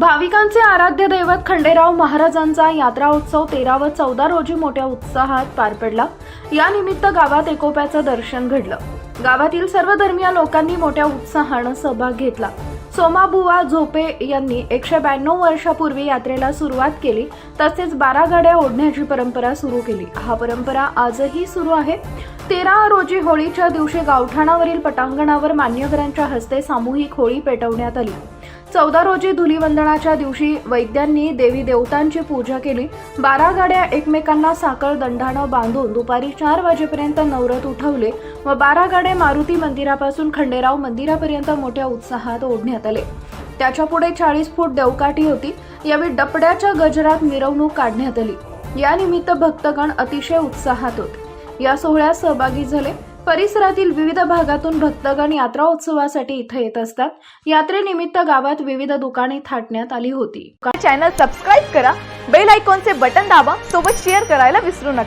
भाविकांचे आराध्य दैवत खंडेराव महाराजांचा यात्रा उत्सव तेरा व चौदा रोजी मोठ्या उत्साहात पार पडला. या निमित्त गावात एकोप्याचं दर्शन घडलं. गावातील सर्व धर्मीय लोकांनी मोठ्या उत्साहानं सहभाग घेतला. सोमाबुवा झोपे यांनी एकशे ब्याण्णव वर्षापूर्वी यात्रेला सुरुवात केली. तसेच बारा गाड्या ओढण्याची परंपरा सुरू केली. हा परंपरा आजही सुरू आहे. तेरा रोजी होळीच्या दिवशी गावठाणावरील पटांगणावर मान्यवरांच्या हस्ते सामूहिक होळी पेटवण्यात आली. चौदा रोजी धुलीवंदनाच्या दिवशी वैद्यांनी देवी देवतांची पूजा केली. बारा गाड्या एकमेकांना साखळ दंडानं बांधून दुपारी चार वाजेपर्यंत नवरत उठवले व बारा गाड्या मारुती मंदिरापासून खंडेराव मंदिरापर्यंत मोठ्या उत्साहात ओढण्यात आले. त्याच्या पुढे चाळीस फूट देवकाठी होती. यावेळी डपड्याच्या गजरात मिरवणूक काढण्यात आली. यानिमित्त भक्तगण अतिशय उत्साहात होते. या सोहळ्यात सहभागी झाले. परिसरातील विविध भागातून भक्तगण यात्रा उत्सवासाठी इथे येत असतात. यात्रेनिमित्त गावात विविध दुकाने थाटण्यात आली होती. चॅनल सबस्क्राईब करा. बेल आयकॉनचे बटन दाबा. सोबत शेअर करायला विसरू नका.